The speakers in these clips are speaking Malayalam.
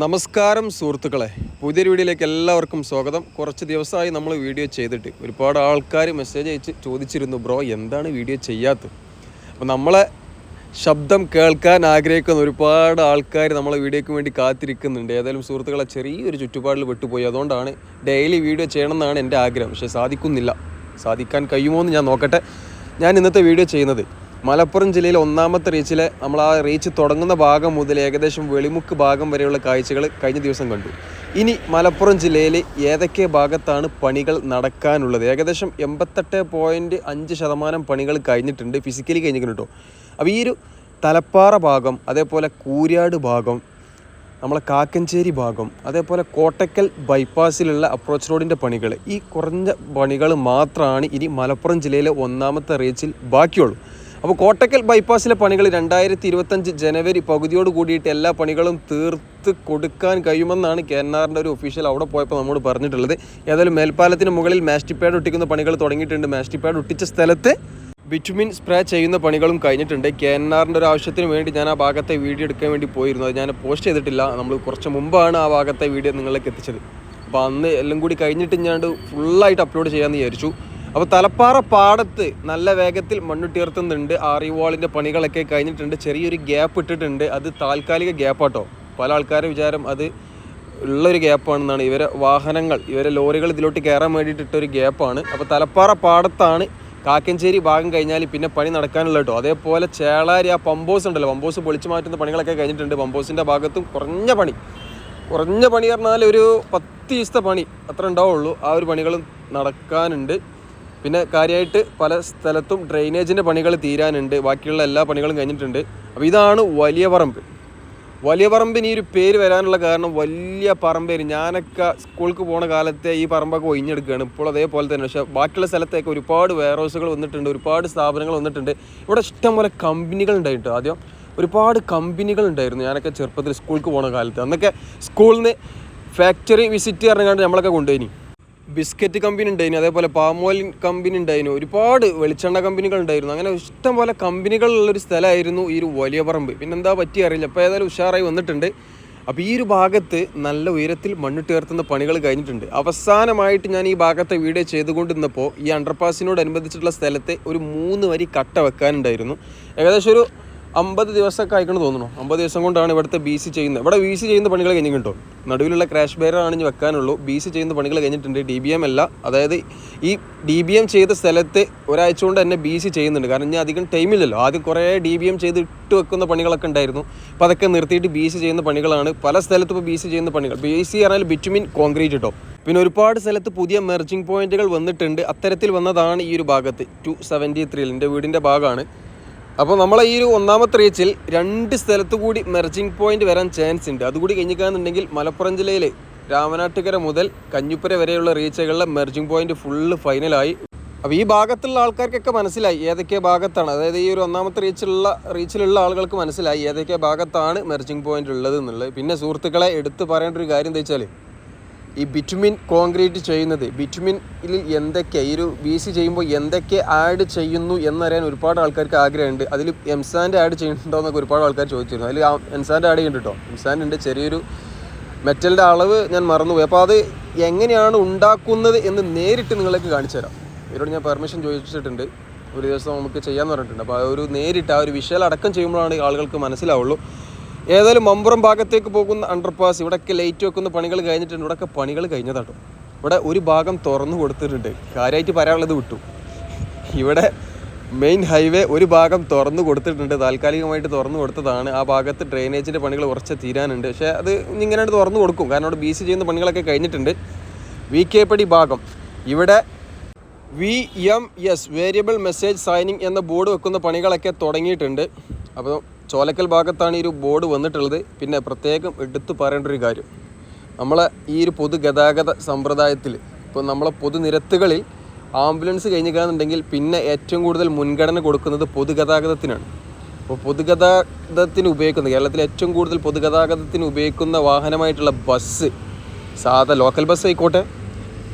നമസ്കാരം സുഹൃത്തുക്കളെ. പുതിയൊരു വീഡിയോയിലേക്ക് എല്ലാവർക്കും സ്വാഗതം. കുറച്ച് ദിവസമായി നമ്മൾ വീഡിയോ ചെയ്തിട്ട് ഒരുപാട് ആൾക്കാർ മെസ്സേജ് അയച്ച് ചോദിച്ചിരുന്നു ബ്രോ എന്താണ് വീഡിയോ ചെയ്യാത്തത്? അപ്പോൾ നമ്മളെ ശബ്ദം കേൾക്കാൻ ആഗ്രഹിക്കുന്ന ഒരുപാട് ആൾക്കാർ നമ്മളെ വീഡിയോയ്ക്ക് വേണ്ടി കാത്തിരിക്കുന്നുണ്ട്. ഏതായാലും സുഹൃത്തുക്കളെ ചെറിയൊരു ചുറ്റുപാടിൽ വിട്ടുപോയി അതുകൊണ്ടാണ് ഡെയിലി വീഡിയോ ചെയ്യണമെന്നാണ് എന്റെ ആഗ്രഹം. പക്ഷേ സാധിക്കുന്നില്ല. സാധിക്കാൻ കഴിയുമോ എന്ന് ഞാൻ നോക്കട്ടെ. ഞാൻ ഇന്നത്തെ വീഡിയോ ചെയ്യുന്നത് മലപ്പുറം ജില്ലയിൽ ഒന്നാമത്തെ റീച്ചിലെ നമ്മൾ ആ റീച്ച് തുടങ്ങുന്ന ഭാഗം മുതൽ ഏകദേശം വെളിമുക്ക് ഭാഗം വരെയുള്ള കാഴ്ചകൾ കഴിഞ്ഞ ദിവസം കണ്ടു. ഇനി മലപ്പുറം ജില്ലയിൽ ഏതൊക്കെ ഭാഗത്താണ് പണികൾ നടക്കാനുള്ളത്? ഏകദേശം എൺപത്തെട്ട് പോയിന്റ് അഞ്ച് ശതമാനം പണികൾ കഴിഞ്ഞിട്ടുണ്ട് ഫിസിക്കലി കഴിഞ്ഞിട്ടുണ്ട് കേട്ടോ അപ്പോൾ ഈ ഒരു തലപ്പാറ ഭാഗം അതേപോലെ കൂര്യാട് ഭാഗം നമ്മളെ കാക്കഞ്ചേരി ഭാഗം അതേപോലെ കോട്ടക്കൽ ബൈപ്പാസിലുള്ള അപ്രോച്ച് റോഡിന്റെ പണികൾ ഈ കുറഞ്ഞ പണികൾ മാത്രമാണ് ഇനി മലപ്പുറം ജില്ലയിലെ ഒന്നാമത്തെ റീച്ചിൽ ബാക്കിയുള്ളൂ. അപ്പോൾ കോട്ടക്കൽ ബൈപ്പാസിലെ പണികൾ രണ്ടായിരത്തി ഇരുപത്തഞ്ച് ജനുവരി പകുതിയോട് കൂടിയിട്ട് എല്ലാ പണികളും തീർത്ത് കൊടുക്കാൻ കഴിയുമെന്നാണ് കെ എൻ ആറിന്റെ ഒരു ഒഫീഷ്യൽ അവിടെ പോയപ്പോൾ നമ്മോട് പറഞ്ഞിട്ടുള്ളത്. ഏതായാലും മേൽപ്പാലത്തിന് മുകളിൽ മാസ്റ്റിപ്പാഡ് ഒട്ടിക്കുന്ന പണികൾ തുടങ്ങിയിട്ടുണ്ട്. മാസ്റ്റിപ്പാഡ് ഒട്ടിച്ച സ്ഥലത്ത് ബിറ്റുമിൻ സ്പ്രേ ചെയ്യുന്ന പണികളും കഴിഞ്ഞിട്ടുണ്ട്. കെ എൻ ആറിന്റെ ഒരു ആവശ്യത്തിന് വേണ്ടി ഞാൻ ആ ഭാഗത്തെ വീഡിയോ എടുക്കാൻ വേണ്ടി പോയിരുന്നു. അത് ഞാൻ പോസ്റ്റ് ചെയ്തിട്ടില്ല. നമ്മൾ കുറച്ച് മുമ്പാണ് ആ ഭാഗത്തെ വീഡിയോ നിങ്ങളിലേക്ക് എത്തിച്ചത്. അപ്പോൾ അന്ന് എല്ലാം കൂടി കഴിഞ്ഞിട്ട് ഞാൻ ഫുള്ളായിട്ട് അപ്ലോഡ് ചെയ്യാമെന്ന് വിചാരിച്ചു. അപ്പോൾ തലപ്പാറ പാടത്ത് നല്ല വേഗത്തിൽ മണ്ണുട്ടിയർത്തുന്നുണ്ട് ആറിവാളിന്റെ പണികളൊക്കെ കഴിഞ്ഞിട്ടുണ്ട്. ചെറിയൊരു ഗ്യാപ്പ് ഇട്ടിട്ടുണ്ട്. അത് താൽക്കാലിക ഗ്യാപ്പാട്ടോ പല ആൾക്കാരുടെ വിചാരം അത് ഉള്ളൊരു ഗ്യാപ്പാണെന്നാണ് ഇവരെ വാഹനങ്ങൾ ഇവരെ ലോറികൾ ഇതിലോട്ട് കയറാൻ വേണ്ടിയിട്ട് ഇട്ടൊരു ഗ്യാപ്പാണ് അപ്പോൾ തലപ്പാറ പാടത്താണ് കാക്കഞ്ചേരി ഭാഗം കഴിഞ്ഞാൽ പിന്നെ പണി നടക്കാനുള്ള കേട്ടോ അതേപോലെ ചേളാരി ആ പമ്പോസ് ഉണ്ടല്ലോ. പമ്പോസ് പൊളിച്ചു മാറ്റുന്ന പണികളൊക്കെ കഴിഞ്ഞിട്ടുണ്ട്. പമ്പോസിന്റെ ഭാഗത്തും കുറഞ്ഞ പണി. കുറഞ്ഞ പണി പറഞ്ഞാൽ ഒരു പത്ത് ദിവസത്തെ പണി അത്ര ഉണ്ടാവുള്ളൂ. ആ ഒരു പണികളും നടക്കാനുണ്ട്. പിന്നെ കാര്യമായിട്ട് പല സ്ഥലത്തും ഡ്രെയിനേജിന്റെ പണികൾ തീരാനുണ്ട്. ബാക്കിയുള്ള എല്ലാ പണികളും കഴിഞ്ഞിട്ടുണ്ട്. അപ്പോൾ ഇതാണ് വലിയ പറമ്പ്. വലിയ പറമ്പിന് ഈ ഒരു പേര് വരാനുള്ള കാരണം വലിയ പറമ്പേര്. ഞാനൊക്കെ സ്കൂൾക്ക് പോണ കാലത്തെ ഈ പറമ്പൊക്കെ ഒഴിഞ്ഞെടുക്കുകയാണ്. ഇപ്പോൾ അതേപോലെ തന്നെ. പക്ഷേ ബാക്കിയുള്ള സ്ഥലത്തേക്ക് ഒരുപാട് വെയർ ഹൗസുകൾ വന്നിട്ടുണ്ട്. ഒരുപാട് സ്ഥാപനങ്ങൾ വന്നിട്ടുണ്ട്. ഇവിടെ ഇഷ്ടംപോലെ കമ്പനികൾ ഉണ്ടായിട്ട് ആദ്യം. ഒരുപാട് കമ്പനികൾ ഉണ്ടായിരുന്നു. ഞാനൊക്കെ ചെറുപ്പത്തിൽ സ്കൂൾക്ക് പോണ കാലത്ത്. അന്നൊക്കെ സ്കൂളിൽ നിന്ന് ഫാക്ടറി വിസിറ്റ് പറഞ്ഞുകൊണ്ട് നമ്മളൊക്കെ കൊണ്ടുപോയിനി ബിസ്ക്കറ്റ് കമ്പനി ഉണ്ടായിരുന്നു അതേപോലെ പാമോയിൽ കമ്പനി ഉണ്ടായിരുന്നു ഒരുപാട് വെളിച്ചെണ്ണ കമ്പനികൾ ഉണ്ടായിരുന്നു അങ്ങനെ ഇഷ്ടം പോലെ കമ്പനികളുള്ളൊരു സ്ഥലമായിരുന്നു ഈ ഒരു വലിയ പറമ്പ് പിന്നെ എന്താ പറ്റി അറിയില്ല. അപ്പോൾ ഏതായാലും ഉഷാറായി വന്നിട്ടുണ്ട്. അപ്പോൾ ഈ ഒരു ഭാഗത്ത് നല്ല ഉയരത്തിൽ മണ്ണിട്ട് ഉയർത്തുന്ന പണികൾ കഴിഞ്ഞിട്ടുണ്ട്. അവസാനമായിട്ട് ഞാൻ ഈ ഭാഗത്തെ വീഡിയോ ചെയ്തുകൊണ്ടിരുന്നപ്പോൾ ഈ അണ്ടർപാസിനോട് അണ്ടർപാസിനോടനുബന്ധിച്ചിട്ടുള്ള സ്ഥലത്തെ ഒരു മൂന്ന് വരി കട്ട വെക്കാനുണ്ടായിരുന്നു. ഏകദേശം ഒരു അമ്പത് ദിവസമൊക്കെ ആയിക്കണം തോന്നുന്നു. അമ്പത് ദിവസം കൊണ്ടാണ് ഇവിടുത്തെ ബി സി ചെയ്യുന്നത്. ഇവിടെ ബി സി ചെയ്യുന്ന പണികൾ കഴിഞ്ഞ് കിട്ടും. നടുവിലുള്ള ക്രാഷ് ബെയറാണ് ഇനി വെക്കാനുള്ളൂ. ബി സി ചെയ്യുന്ന പണികൾ കഴിഞ്ഞിട്ടുണ്ട്. ഡി ബി എം അല്ല. അതായത് ഈ ഡി ബി എം ചെയ്ത സ്ഥലത്ത് ഒരാഴ്ച കൊണ്ട് തന്നെ ബി സി ചെയ്യുന്നുണ്ട്. കാരണം ഞാൻ അധികം ടൈമില്ലല്ലോ ആദ്യം കുറേ ഡി ബി എം ചെയ്ത് ഇട്ട് വെക്കുന്ന പണികളൊക്കെ ഉണ്ടായിരുന്നു. അപ്പോൾ അതൊക്കെ നിർത്തിയിട്ട് ബി സി ചെയ്യുന്ന പണികളാണ്. പല സ്ഥലത്തും ഇപ്പോൾ ബി സി ചെയ്യുന്ന പണികൾ. ബി സി പറഞ്ഞാൽ ബിറ്റുമിൻ കോൺക്രീറ്റ് കേട്ടോ പിന്നെ ഒരുപാട് സ്ഥലത്ത് പുതിയ മെർജിങ് പോയിന്റുകൾ വന്നിട്ടുണ്ട്. അത്തരത്തിൽ വന്നതാണ് ഈ ഒരു ഭാഗത്ത്. ടു സെവന്റി ത്രീയിൽ എന്റെ വീടിന്റെ ഭാഗമാണ്. അപ്പോൾ നമ്മളെ ഈ ഒരു ഒന്നാമത്തെ റീച്ചിൽ രണ്ട് സ്ഥലത്ത് കൂടി മെർജിങ് പോയിന്റ് വരാൻ ചാൻസ് ഉണ്ട്. അതുകൂടി കഴിഞ്ഞിക്കാന്നുണ്ടെങ്കിൽ മലപ്പുറം ജില്ലയിൽ രാമനാട്ടുകര മുതൽ കഞ്ഞിപ്പുര വരെയുള്ള റീച്ചുകളിലെ മെർജിങ് പോയിന്റ് ഫുള്ള് ഫൈനലായി അപ്പോൾ ഈ ഭാഗത്തുള്ള ആൾക്കാർക്കൊക്കെ മനസ്സിലായി ഏതൊക്കെ ഭാഗത്താണ്. അതായത് ഈ ഒരു ഒന്നാമത്തെ റീച്ചിലുള്ള റീച്ചിലുള്ള ആളുകൾക്ക് മനസ്സിലായി ഏതൊക്കെ ഭാഗത്താണ് മെർജിങ് പോയിന്റ് ഉള്ളത് എന്നുള്ളത്. പിന്നെ സുഹൃത്തുക്കളെ എടുത്തു പറയേണ്ട ഒരു കാര്യം എന്താ വെച്ചാൽ ഈ ബിറ്റുമിൻ കോൺക്രീറ്റ് ചെയ്യുന്നത്. ബിറ്റുമിനിൽ എന്തൊക്കെ ഈ ഒരു ബി സി ചെയ്യുമ്പോൾ എന്തൊക്കെ ആഡ് ചെയ്യുന്നു എന്നറിയാൻ ഒരുപാട് ആൾക്കാർക്ക് ആഗ്രഹമുണ്ട്. അതിൽ എംസാന്റെ ആഡ് ചെയ്യുന്നുണ്ടോ എന്നൊക്കെ ഒരുപാട് ആൾക്കാർ ചോദിച്ചിരുന്നു. അതിൽ എംസാന്റെ ആഡ് ചെയ്യുന്നുണ്ട് കേട്ടോ. എംസാൻ ഉണ്ട്. ചെറിയൊരു മെറ്റലിന്റെ അളവ് ഞാൻ മറന്നുപോയി. അപ്പോൾ അത് എങ്ങനെയാണ് ഉണ്ടാക്കുന്നത് എന്ന് നേരിട്ട് നിങ്ങളേക്ക് കാണിച്ചു തരാം. ഇവരോട് ഞാൻ പെർമിഷൻ ചോദിച്ചിട്ടുണ്ട്. ഒരു ദിവസം നമുക്ക് ചെയ്യാമെന്ന് പറഞ്ഞിട്ടുണ്ട്. അപ്പോൾ ആ ഒരു നേരിട്ട് ആ ഒരു വിഷയം അടക്കം ചെയ്യുമ്പോഴാണ് ആളുകൾക്ക് മനസ്സിലാവുള്ളൂ. ഏതായാലും മമ്പുറം ഭാഗത്തേക്ക് പോകുന്ന അണ്ടർപാസ് ഇവിടെയൊക്കെ ലൈറ്റ് വെക്കുന്ന പണികൾ കഴിഞ്ഞിട്ടുണ്ട്. ഇവിടെയൊക്കെ പണികൾ കഴിഞ്ഞതാട്ടോ. ഇവിടെ ഒരു ഭാഗം തുറന്നു കൊടുത്തിട്ടുണ്ട്. കാര്യമായിട്ട് പറയാനുള്ളത് വിട്ടു. ഇവിടെ മെയിൻ ഹൈവേ ഒരു ഭാഗം തുറന്നു കൊടുത്തിട്ടുണ്ട്. താൽക്കാലികമായിട്ട് തുറന്നു കൊടുത്തതാണ്. ആ ഭാഗത്ത് ഡ്രെയിനേജിന്റെ പണികൾ കുറച്ച് തീരാനുണ്ട്. പക്ഷേ അത് ഇങ്ങനെ തുറന്നു കൊടുക്കും. കാരണം അവിടെ ബി സി ചെയ്യുന്ന പണികളൊക്കെ കഴിഞ്ഞിട്ടുണ്ട്. വി കെ പടി ഭാഗം. ഇവിടെ V M S variable message signing എന്ന ബോർഡ് വെക്കുന്ന പണികളൊക്കെ തുടങ്ങിയിട്ടുണ്ട്. അപ്പോൾ ചോലക്കൽ ഭാഗത്താണ് ഈ ഒരു ബോർഡ് വന്നിട്ടുള്ളത്. പിന്നെ പ്രത്യേകം എടുത്തു പറയേണ്ട ഒരു കാര്യം. നമ്മളെ ഈ ഒരു പൊതുഗതാഗത സമ്പ്രദായത്തിൽ ഇപ്പോൾ നമ്മളെ പൊതുനിരത്തുകളിൽ ആംബുലൻസ് കഴിഞ്ഞിരിക്കുകയാണെന്നുണ്ടെങ്കിൽ പിന്നെ ഏറ്റവും കൂടുതൽ മുൻഗണന കൊടുക്കുന്നത് പൊതുഗതാഗതത്തിനാണ് അപ്പോൾ പൊതുഗതാഗതത്തിന് ഉപയോഗിക്കുന്ന കേരളത്തിൽ ഏറ്റവും കൂടുതൽ പൊതുഗതാഗതത്തിന് ഉപയോഗിക്കുന്ന വാഹനമായിട്ടുള്ള ബസ് സാധാ ലോക്കൽ ബസ് ആയിക്കോട്ടെ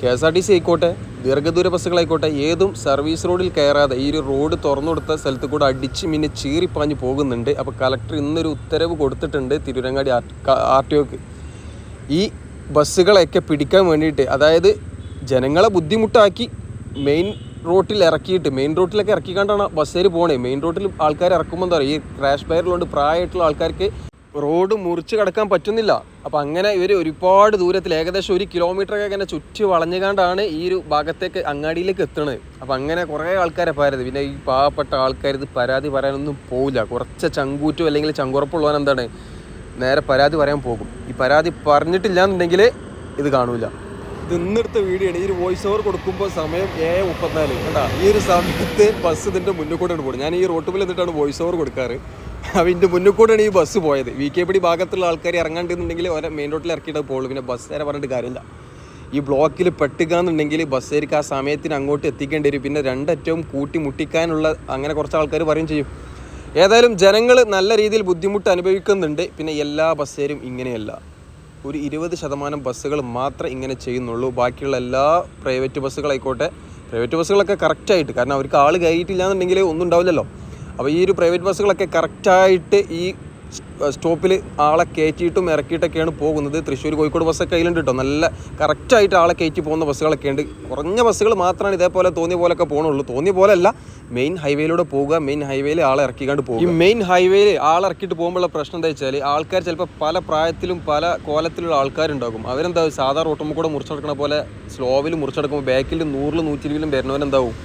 K S R T C ആയിക്കോട്ടെ ദീർഘദൂര ബസ്സുകളായിക്കോട്ടെ ഏതും സർവീസ് റോഡിൽ കയറാതെ ഈ ഒരു റോഡ് തുറന്നു കൊടുത്ത സ്ഥലത്ത് കൂടെ അടിച്ച് മിന്നെ ചീറിപ്പാഞ്ഞ് പോകുന്നുണ്ട്. അപ്പോൾ കളക്ടർ ഇന്നൊരു ഉത്തരവ് കൊടുത്തിട്ടുണ്ട് തിരുവരങ്ങാടി ആർ ടി ഒക്ക്. ഈ ബസ്സുകളെയൊക്കെ പിടിക്കാൻ വേണ്ടിയിട്ട് അതായത് ജനങ്ങളെ ബുദ്ധിമുട്ടാക്കി മെയിൻ റോട്ടിൽ ഇറക്കിയിട്ട് മെയിൻ റോട്ടിലൊക്കെ ഇറക്കിക്കാണ്ടാണ് ബസ്സേര് പോണേ. മെയിൻ റോട്ടിൽ ആൾക്കാർ ഇറക്കുമ്പോൾ എന്താ പറയുക ഈ ക്രാഷ് ബയറിലുണ്ട് പ്രായമായിട്ടുള്ള ആൾക്കാർക്ക് റോഡ് മുറിച്ച് കടക്കാൻ പറ്റുന്നില്ല. അപ്പം അങ്ങനെ ഇവർ ഒരുപാട് ദൂരത്തിൽ ഏകദേശം ഒരു കിലോമീറ്ററൊക്കെ ഇങ്ങനെ ചുറ്റി വളഞ്ഞുകൊണ്ടാണ് ഈ ഒരു ഭാഗത്തേക്ക് അങ്ങാടിയിലേക്ക് എത്തുന്നത് അപ്പോൾ അങ്ങനെ കുറേ ആൾക്കാരെ പരാതി. പിന്നെ ഈ പാവപ്പെട്ട ആൾക്കാർ ഇത് പരാതി പറയാനൊന്നും പോവില്ല. കുറച്ച് ചങ്കൂറ്റോ അല്ലെങ്കിൽ ചങ്കുറപ്പുള്ളവൻ എന്താണ് നേരെ പരാതി പറയാൻ പോകും. ഈ പരാതി പറഞ്ഞിട്ടില്ല എന്നുണ്ടെങ്കിൽ ഇത് കാണൂല. ഇത് ഇന്നെടുത്ത വീഡിയോ ആണ്. ഈ ഒരു വോയിസ് ഓവർ കൊടുക്കുമ്പോൾ സമയം ഏഴ് മുപ്പത്തിനാല്. കേട്ടാ ഈ ഒരു സമയത്ത് ബസ് ഇതിന്റെ മുന്നിൽ കൂടെയാണ് പോകുന്നത് ഞാൻ ഈ റോട്ടുമിൽ എന്നിട്ടാണ് വോയിസ് ഓവർ കൊടുക്കാറ്. അപ്പോൾ ഇതിന്റെ മുന്നിൽ കൂടെയാണ് ഈ ബസ് പോയത്. വി കെ പിടി ഭാഗത്തുള്ള ആൾക്കാർ ഇറങ്ങാണ്ടെന്നുണ്ടെങ്കിൽ ഓരോ മെയിൻ റോഡിൽ ഇറക്കിയിട്ട് പോകുള്ളൂ പിന്നെ ബസ് നേരെ പറഞ്ഞിട്ട് കാര്യമില്ല. ഈ ബ്ലോക്കിൽ പെട്ടുകയെന്നുണ്ടെങ്കിൽ ബസ്സേർക്ക് ആ സമയത്തിന് അങ്ങോട്ട് എത്തിക്കേണ്ടി വരും. പിന്നെ രണ്ടറ്റവും കൂട്ടി മുട്ടിക്കാനുള്ള അങ്ങനെ കുറച്ച് ആൾക്കാർ പറയും ചെയ്യും. ഏതായാലും ജനങ്ങൾ നല്ല രീതിയിൽ ബുദ്ധിമുട്ട് അനുഭവിക്കുന്നുണ്ട്. പിന്നെ എല്ലാ ബസ്സേരും ഇങ്ങനെയല്ല. ഒരു ഇരുപത് ശതമാനം ബസ്സുകൾ മാത്രം ഇങ്ങനെ ചെയ്യുന്നുള്ളൂ. ബാക്കിയുള്ള എല്ലാ പ്രൈവറ്റ് ബസ്സുകളായിക്കോട്ടെ. പ്രൈവറ്റ് ബസ്സുകളൊക്കെ കറക്റ്റായിട്ട് കാരണം അവർക്ക് ആൾ കയറിയിട്ടില്ല എന്നുണ്ടെങ്കിൽ ഒന്നും ഉണ്ടാവില്ലല്ലോ. അപ്പോൾ ഈ ഒരു പ്രൈവറ്റ് ബസ്സുകളൊക്കെ കറക്റ്റായിട്ട് ഈ സ്റ്റോപ്പിൽ ആളെ കയറ്റിയിട്ടും ഇറക്കിയിട്ടൊക്കെയാണ് പോകുന്നത്. തൃശ്ശൂർ കോഴിക്കോട് ബസ്സൊക്കെ കയ്യിലുണ്ട് കേട്ടോ. നല്ല കറക്റ്റായിട്ട് ആളെ കയറ്റി പോകുന്ന ബസ്സുകളൊക്കെ ഉണ്ട്. കുറഞ്ഞ ബസ്സുകൾ മാത്രമാണ് ഇതേപോലെ തോന്നിയ പോലൊക്കെ പോകണുള്ളൂ തോന്നിയ പോലെയല്ല മെയിൻ ഹൈവേയിലൂടെ പോവുക മെയിൻ ഹൈവേയിൽ ആളെ ഇറക്കിക്കാണ്ട് പോകും ഈ മെയിൻ ഹൈവേയിൽ ആളെ ഇറക്കിയിട്ട് പോകുമ്പോഴുള്ള പ്രശ്നം എന്താ വെച്ചാൽ ആൾക്കാർ ചിലപ്പോൾ പല പ്രായത്തിലും പല കോലത്തിലുള്ള ആൾക്കാരുണ്ടാകും. അവരെന്താ സാധാ റോട്ടുമ്പോൾ കൂടെ മുറിച്ചെടുക്കണ പോലെ സ്ലോവിൽ മുറിച്ചെടുക്കുമ്പോൾ ബാക്കിൽ നൂറിൽ നൂറ്റി ഇരുപതിലും വരുന്നവരെന്താവും?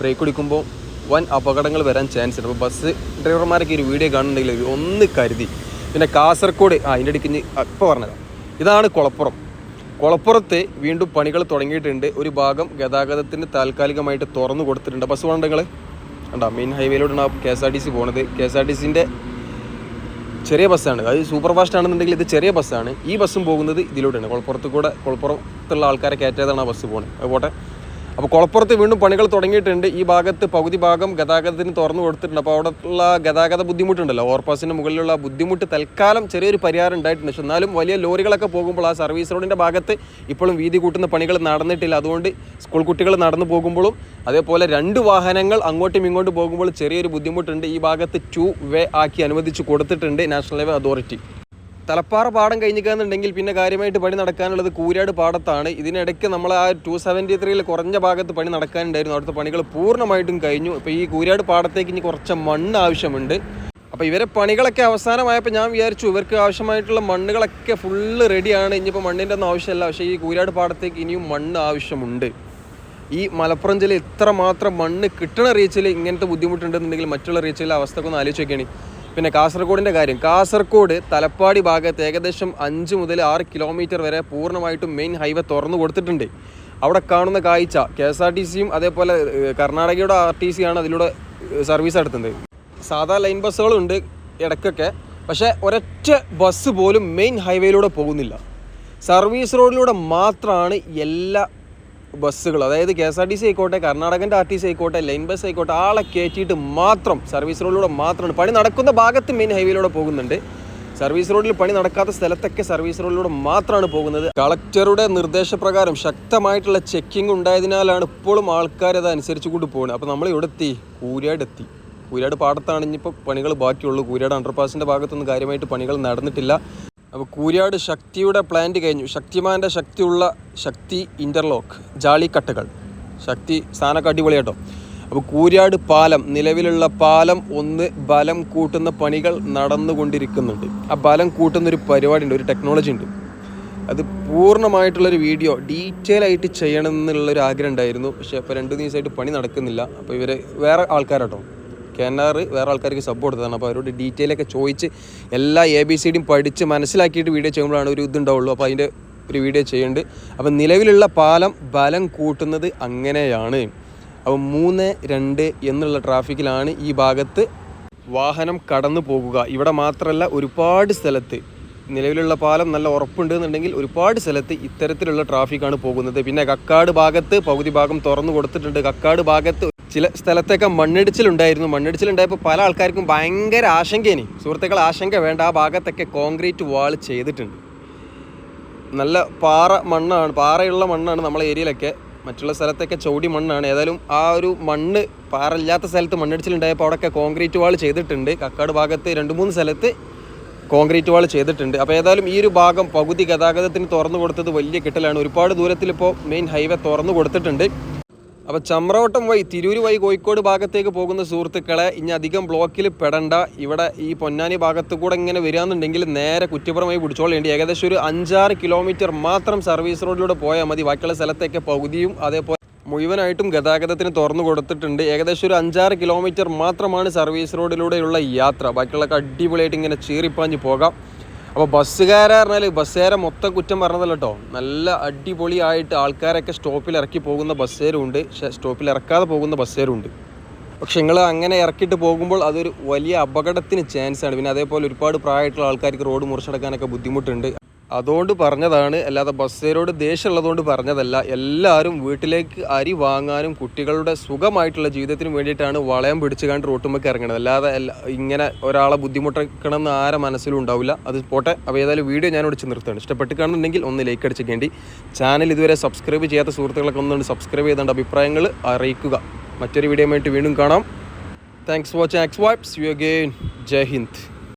ബ്രേക്ക് പിടിക്കുമ്പോൾ വൻ അപകടങ്ങൾ വരാൻ ചാൻസ് ഉണ്ട്. അപ്പോൾ ബസ് ഡ്രൈവർമാരൊക്കെ ഒരു വീഡിയോ കാണുന്നുണ്ടെങ്കിൽ ഒന്ന് കരുതി. പിന്നെ കാസർഗോഡ് ആ അതിന്റെ ഇടയ്ക്ക് ഇപ്പോൾ പറഞ്ഞതാണ് ഇതാണ് കുളപ്പുറം. കുളപ്പുറത്ത് വീണ്ടും പണികൾ തുടങ്ങിയിട്ടുണ്ട്. ഒരു ഭാഗം ഗതാഗതത്തിന് താൽക്കാലികമായിട്ട് തുറന്നു കൊടുത്തിട്ടുണ്ട്. ബസ് വേണ്ടങ്ങൾ കണ്ടോ main ഹൈവേയിലൂടെയാണ് K S R T C പോണത്. കെ എസ് ആർ ടി സിന്റെ ചെറിയ ബസ്സാണ് അത് സൂപ്പർ ഫാസ്റ്റ് ആണെന്നുണ്ടെങ്കിൽ ഇത് ചെറിയ ബസ്സാണ് ഈ ബസ്സും പോകുന്നത് ഇതിലൂടെയാണ് കുളപ്പുറത്ത് കൂടെ കുളപ്പുറത്തുള്ള ആൾക്കാരെ കയറ്റാതാണ് ആ ബസ് പോകുന്നത് അത് അപ്പോൾ കുളപ്പുറത്ത് വീണ്ടും പണികൾ തുടങ്ങിയിട്ടുണ്ട്. ഈ ഭാഗത്ത് പകുതി ഭാഗം ഗതാഗതത്തിന് തുറന്നു കൊടുത്തിട്ടുണ്ട്. അപ്പോൾ അവിടെ ഉള്ള ഗതാഗത ബുദ്ധിമുട്ടുണ്ടല്ലോ? ഓവർപാസിന്റെ മുകളിലുള്ള ബുദ്ധിമുട്ട് തൽക്കാലം ചെറിയൊരു പരിഹാരം ഉണ്ടായിട്ടുണ്ട്. പക്ഷെ എന്നാലും വലിയ ലോറികളൊക്കെ പോകുമ്പോൾ ആ സർവീസ് റോഡിന്റെ ഭാഗത്ത് ഇപ്പോഴും വീതി കൂട്ടുന്ന പണികൾ നടന്നിട്ടില്ല. അതുകൊണ്ട് സ്കൂൾ കുട്ടികൾ നടന്നു പോകുമ്പോഴും അതേപോലെ രണ്ട് വാഹനങ്ങൾ അങ്ങോട്ടും ഇങ്ങോട്ടും പോകുമ്പോൾ ചെറിയൊരു ബുദ്ധിമുട്ടുണ്ട്. ഈ ഭാഗത്ത് ടു വേ ആക്കി അനുവദിച്ച് കൊടുത്തിട്ടുണ്ട് നാഷണൽ ഹൈവേ അതോറിറ്റി. തലപ്പാറ പാടം കഴിഞ്ഞിക്കാന്നുണ്ടെങ്കിൽ പിന്നെ കാര്യമായിട്ട് പണി നടക്കാനുള്ളത് കൂരാട് പാടത്താണ്. ഇതിനിടയ്ക്ക് നമ്മൾ ആ ടു സെവന്റി ത്രീയിൽ കുറഞ്ഞ ഭാഗത്ത് പണി നടക്കാനുണ്ടായിരുന്നു. അവിടുത്തെ പണികൾ പൂർണമായിട്ടും കഴിഞ്ഞു. ഇപ്പോൾ ഈ കൂരാട് പാടത്തേക്ക് ഇനി കുറച്ച് മണ്ണ് ആവശ്യമുണ്ട്. അപ്പോൾ ഇവരെ പണികളൊക്കെ അവസാനമായപ്പോൾ ഞാൻ വിചാരിച്ചു ഇവർക്ക് ആവശ്യമായിട്ടുള്ള മണ്ണുകളൊക്കെ ഫുള്ള് റെഡിയാണ് ഇനിയിപ്പോൾ മണ്ണിന്റെ ഒന്നും ആവശ്യമില്ല. പക്ഷേ ഈ കൂരാട് പാടത്തേക്ക് ഇനിയും മണ്ണ് ആവശ്യമുണ്ട്. ഈ മലപ്പുറം ജില്ല ഇത്ര മാത്രം മണ്ണ് കിട്ടണ റീച്ചിൽ ഇങ്ങനത്തെ ബുദ്ധിമുട്ടുണ്ടെന്നുണ്ടെങ്കിൽ മറ്റുള്ള റീച്ചിലെ അവസ്ഥയൊക്കെ ഒന്ന് ആലോചിച്ച് നോക്കിയാണ്. പിന്നെ കാസർഗോഡിന്റെ കാര്യം. കാസർഗോഡ് തലപ്പാടി ഭാഗത്ത് ഏകദേശം അഞ്ച് മുതൽ ആറ് കിലോമീറ്റർ വരെ പൂർണമായിട്ടും മെയിൻ ഹൈവേ തുറന്നു കൊടുത്തിട്ടുണ്ട്. അവിടെ കാണുന്ന കാഴ്ച കെ എസ് ആർ ടി സിയും അതേപോലെ കർണാടകയുടെ ആർ ടി സി ആണ് അതിലൂടെ സർവീസ് നടത്തുന്നത്. സാധാ ലൈൻ ബസ്സുകളുണ്ട് ഇടയ്ക്കൊക്കെ പക്ഷേ ഒരൊറ്റ ബസ് പോലും മെയിൻ ഹൈവേയിലൂടെ പോകുന്നില്ല. സർവീസ് റോഡിലൂടെ മാത്രമാണ് എല്ലാ ബസ്സുകൾ അതായത് K S R T C ആയിക്കോട്ടെ കർണാടകന്റെ ആർ ടി സി ആയിക്കോട്ടെ ലൈൻ ബസ് ആയിക്കോട്ടെ ആളെ കയറ്റിയിട്ട് മാത്രം സർവീസ് റോഡിലൂടെ മാത്രമാണ്. പണി നടക്കുന്ന ഭാഗത്ത് മെയിൻ ഹൈവേയിലൂടെ പോകുന്നുണ്ട്. സർവീസ് റോഡിൽ പണി നടക്കാത്ത സ്ഥലത്തൊക്കെ സർവീസ് റോഡിലൂടെ മാത്രമാണ് പോകുന്നത്. കളക്ടറുടെ നിർദ്ദേശപ്രകാരം ശക്തമായിട്ടുള്ള ചെക്കിംഗ് ഉണ്ടായതിനാലാണ് ഇപ്പോഴും ആൾക്കാർ അത് അനുസരിച്ച് കൊണ്ട് പോകുന്നത്. അപ്പോൾ നമ്മൾ ഇവിടെ എത്തി കൂരിയാട് എത്തി. കൂരിയാട് പാടത്താണ് ഇനിയിപ്പോൾ പണികൾ ബാക്കിയുള്ളൂ. കൂരാട് അണ്ടർപാസിന്റെ ഭാഗത്തൊന്നും കാര്യമായിട്ട് പണികൾ നടന്നിട്ടില്ല. അപ്പോൾ കൂരിയാട് ശക്തിയുടെ പ്ലാന്റ് കഴിഞ്ഞു. ശക്തിമാന്റെ ശക്തിയുള്ള ശക്തി ഇന്റർലോക്ക് ജാളിക്കട്ടകൾ ശക്തി സ്ഥാനമൊക്കെ അടിപൊളി അപ്പോൾ കൂരിയാട് പാലം നിലവിലുള്ള പാലം ഒന്ന് ബലം കൂട്ടുന്ന പണികൾ നടന്നുകൊണ്ടിരിക്കുന്നുണ്ട്. ആ ബലം കൂട്ടുന്നൊരു പരിപാടി ഉണ്ട് ഒരു ടെക്നോളജി ഉണ്ട്. അത് പൂർണമായിട്ടുള്ളൊരു വീഡിയോ ഡീറ്റെയിൽ ആയിട്ട് ചെയ്യണം എന്നുള്ളൊരു ആഗ്രഹം ഉണ്ടായിരുന്നു. പക്ഷേ ഇപ്പോൾ രണ്ട് ദിവസമായിട്ട് പണി നടക്കുന്നില്ല. അപ്പോൾ ഇവർ വേറെ ആൾക്കാരാട്ടോ. കെന്നാർ വേറെ ആൾക്കാർക്ക് സപ്പോർട്ട് കൊടുത്തതാണ് അപ്പോൾ അവരോട് ഡീറ്റെയിൽ ഒക്കെ ചോദിച്ച് എല്ലാ എ ബി സി ഡിയും പഠിച്ച് മനസ്സിലാക്കിയിട്ട് വീഡിയോ ചെയ്യുമ്പോഴാണ് ഒരു ഇതുണ്ടാവുള്ളൂ. അപ്പോൾ അതിന്റെ ഒരു വീഡിയോ ചെയ്യുന്നുണ്ട്. അപ്പം നിലവിലുള്ള പാലം ബലം കൂട്ടുന്നത് അങ്ങനെയാണ്. അപ്പോൾ മൂന്ന് രണ്ട് എന്നുള്ള ട്രാഫിക്കിലാണ് ഈ ഭാഗത്ത് വാഹനം കടന്നു പോകുക. ഇവിടെ മാത്രമല്ല ഒരുപാട് സ്ഥലത്ത് നിലവിലുള്ള പാലം നല്ല ഉറപ്പുണ്ടെന്നുണ്ടെങ്കിൽ ഒരുപാട് സ്ഥലത്ത് ഇത്തരത്തിലുള്ള ട്രാഫിക്കാണ് പോകുന്നത്. പിന്നെ കക്കാട് ഭാഗത്ത് പകുതി ഭാഗം തുറന്നു കൊടുത്തിട്ടുണ്ട്. കക്കാട് ഭാഗത്ത് ചില സ്ഥലത്തൊക്കെ മണ്ണിടിച്ചിലുണ്ടായിരുന്നു. മണ്ണിടിച്ചിലുണ്ടായപ്പോൾ പല ആൾക്കാർക്കും ഭയങ്കര ആശങ്കയാണ് സുഹൃത്തുക്കൾ ആശങ്ക വേണ്ട. ആ ഭാഗത്തൊക്കെ കോൺക്രീറ്റ് വാൾ ചെയ്തിട്ടുണ്ട്. നല്ല പാറ മണ്ണാണ്. പാറയുള്ള മണ്ണാണ് നമ്മളെ ഏരിയയിലൊക്കെ. മറ്റുള്ള സ്ഥലത്തൊക്കെ ചൗടി മണ്ണാണ്. ഏതായാലും ആ ഒരു മണ്ണ് പാറ ഇല്ലാത്ത സ്ഥലത്ത് മണ്ണിടിച്ചിലുണ്ടായപ്പോൾ അവിടെയൊക്കെ കോൺക്രീറ്റ് വാൾ ചെയ്തിട്ടുണ്ട്. കക്കാട് ഭാഗത്ത് രണ്ട് മൂന്ന് സ്ഥലത്ത് കോൺക്രീറ്റ് വാൾ ചെയ്തിട്ടുണ്ട്. അപ്പോൾ ഏതായാലും ഈ ഒരു ഭാഗം പകുതി ഗതാഗതത്തിന് തുറന്നു കൊടുത്തത് വലിയ കിട്ടലാണ്. ഒരുപാട് ദൂരത്തിൽ ഇപ്പോൾ മെയിൻ ഹൈവേ തുറന്നു കൊടുത്തിട്ടുണ്ട്. അപ്പോൾ ചമ്രവട്ടം വഴി തിരൂർ വഴി കോഴിക്കോട് ഭാഗത്തേക്ക് പോകുന്ന സുഹൃത്തുക്കളെ ഇനി അധികം ബ്ലോക്കിൽ പെടണ്ട. ഇവിടെ ഈ പൊന്നാനി ഭാഗത്ത് കൂടെ ഇങ്ങനെ വരികയെന്നുണ്ടെങ്കിൽ നേരെ കുറ്റിപ്പുറം വഴി പിടിച്ചോളേണ്ടി. ഏകദേശം ഒരു അഞ്ചാറ് കിലോമീറ്റർ മാത്രം സർവീസ് റോഡിലൂടെ പോയാൽ മതി. ബാക്കിയുള്ള സ്ഥലത്തേക്ക് പകുതിയും അതേപോലെ മുഴുവനായിട്ടും ഗതാഗതത്തിന് തുറന്നു കൊടുത്തിട്ടുണ്ട്. ഏകദേശം ഒരു അഞ്ചാറ് കിലോമീറ്റർ മാത്രമാണ് സർവീസ് റോഡിലൂടെയുള്ള യാത്ര. ബാക്കിയുള്ളൊക്കെ അടിപൊളിയായിട്ട് ഇങ്ങനെ ചീറിപ്പാഞ്ഞ് പോകാം. അപ്പോൾ ബസ്സുകാരെ പറഞ്ഞാൽ ബസ്സുകാരെ മൊത്തം കുറ്റം പറഞ്ഞതല്ല കേട്ടോ നല്ല അടിപൊളിയായിട്ട് ആൾക്കാരൊക്കെ സ്റ്റോപ്പിൽ ഇറക്കി പോകുന്ന ബസ്സുകാരും ഉണ്ട് പക്ഷേ സ്റ്റോപ്പിൽ ഇറക്കാതെ പോകുന്ന ബസ്സുകാരും ഉണ്ട് പക്ഷെ നിങ്ങൾ അങ്ങനെ ഇറക്കിയിട്ട് പോകുമ്പോൾ അതൊരു വലിയ അപകടത്തിന് ചാൻസ് ആണ്. പിന്നെ അതേപോലെ ഒരുപാട് പ്രായമായിട്ടുള്ള ആൾക്കാർക്ക് റോഡ് മുറിച്ചടക്കാനൊക്കെ ബുദ്ധിമുട്ടുണ്ട്. അതുകൊണ്ട് പറഞ്ഞതാണ് അല്ലാതെ ബസ്സുകാരോട് ദേഷ്യമുള്ളതുകൊണ്ട് പറഞ്ഞതല്ല. എല്ലാവരും വീട്ടിലേക്ക് അരി വാങ്ങാനും കുട്ടികളുടെ സുഖമായിട്ടുള്ള ജീവിതത്തിന് വേണ്ടിയിട്ടാണ് വളയം പിടിച്ച് കണ്ട് റോട്ടുമ്പോൾ ഇറങ്ങണത്. അല്ലാതെ ഇങ്ങനെ ഒരാളെ ബുദ്ധിമുട്ടിക്കണം എന്ന് ആരെ മനസ്സിലും ഉണ്ടാവില്ല. അത് പോട്ടെ. അപ്പോൾ ഏതായാലും വീഡിയോ ഞാൻ ഒടിച്ച് നിർത്തുകയാണ്. ഇഷ്ടപ്പെട്ട് കാണുന്നുണ്ടെങ്കിൽ ഒന്ന് ലൈക്ക് അടിച്ചേക്കേണ്ടി ചാനൽ ഇതുവരെ സബ്സ്ക്രൈബ് ചെയ്യാത്ത സുഹൃത്തുക്കളൊക്കെ ഒന്ന് സബ്സ്ക്രൈബ് ചെയ്തേണ്ട അഭിപ്രായങ്ങൾ അറിയിക്കുക. മറ്റൊരു വീഡിയോ വീണ്ടും കാണാം. താങ്ക്സ് ഫോർ വാച്ചിങ് ആക്സ് വൈപ്സ് യു അഗെയിൻ ജയ് ഹിന്ദ്.